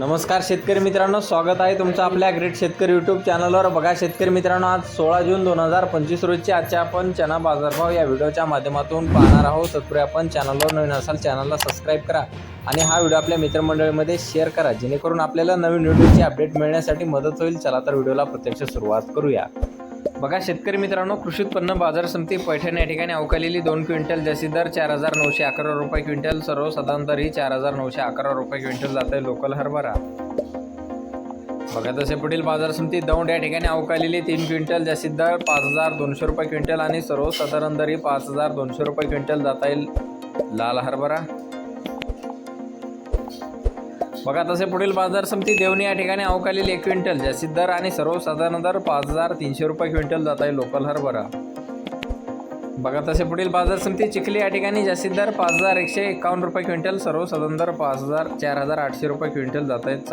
नमस्कार शेतकरी मित्रांनो स्वागत आहे तुमचं आपल्या ग्रेट शेतकरी यूट्यूब चॅनलवर बघा शेतकरी मित्रांनो आज सोळा जून दोन हजार पंचवीस रोजची आजच्या आपण चना बाजारभाव या व्हिडिओच्या माध्यमातून पाहणार आहोत. तत्पूर्वी आपण चॅनलवर नवीन असाल चॅनलला सबस्क्राईब करा आणि हा व्हिडिओ आपल्या मित्रमंडळीमध्ये शेअर करा. जेणेकरून आपल्याला नवीन व्हिडिओची अपडेट मिळण्यासाठी मदत होईल. चला तर व्हिडिओला प्रत्यक्ष सुरुवात करूया. बघा शेतकरी मित्रांनो कृषी उत्पन्न बाजार समिती पैठण या ठिकाणी अवकालेली दोन क्विंटल जशी दर चार हजार नऊशे अकरा रुपये क्विंटल सर्वसाधारण दर चार हजार नऊशे अकरा रुपये क्विंटल जात आहे लोकल हरभरा. बघा तसे पुढील बाजार समिती दौंड या ठिकाणी अवकालेली तीन क्विंटल जास्तीत दर पाच हजार दोनशे रुपये क्विंटल आणि सर्वसाधारण दर पाच हजार दोनशे रुपये क्विंटल जाता येईल लाल हरभरा. बघा तसे पुढील बाजार समिती देवणी या ठिकाणी अवकालेली एक क्विंटल जास्तीत दर आणि सर्वसाधारण दर पाच हजार तीनशे रुपये क्विंटल जात आहे लोकल हरभरा. बघा तसे पुढील बाजार समिती चिखली या ठिकाणी जास्तीत दर पाच हजार एकशे एकावन्न रुपये क्विंटल सर्वसाधारण दर पाच हजार चार हजार आठशे रुपये क्विंटल जात आहेत.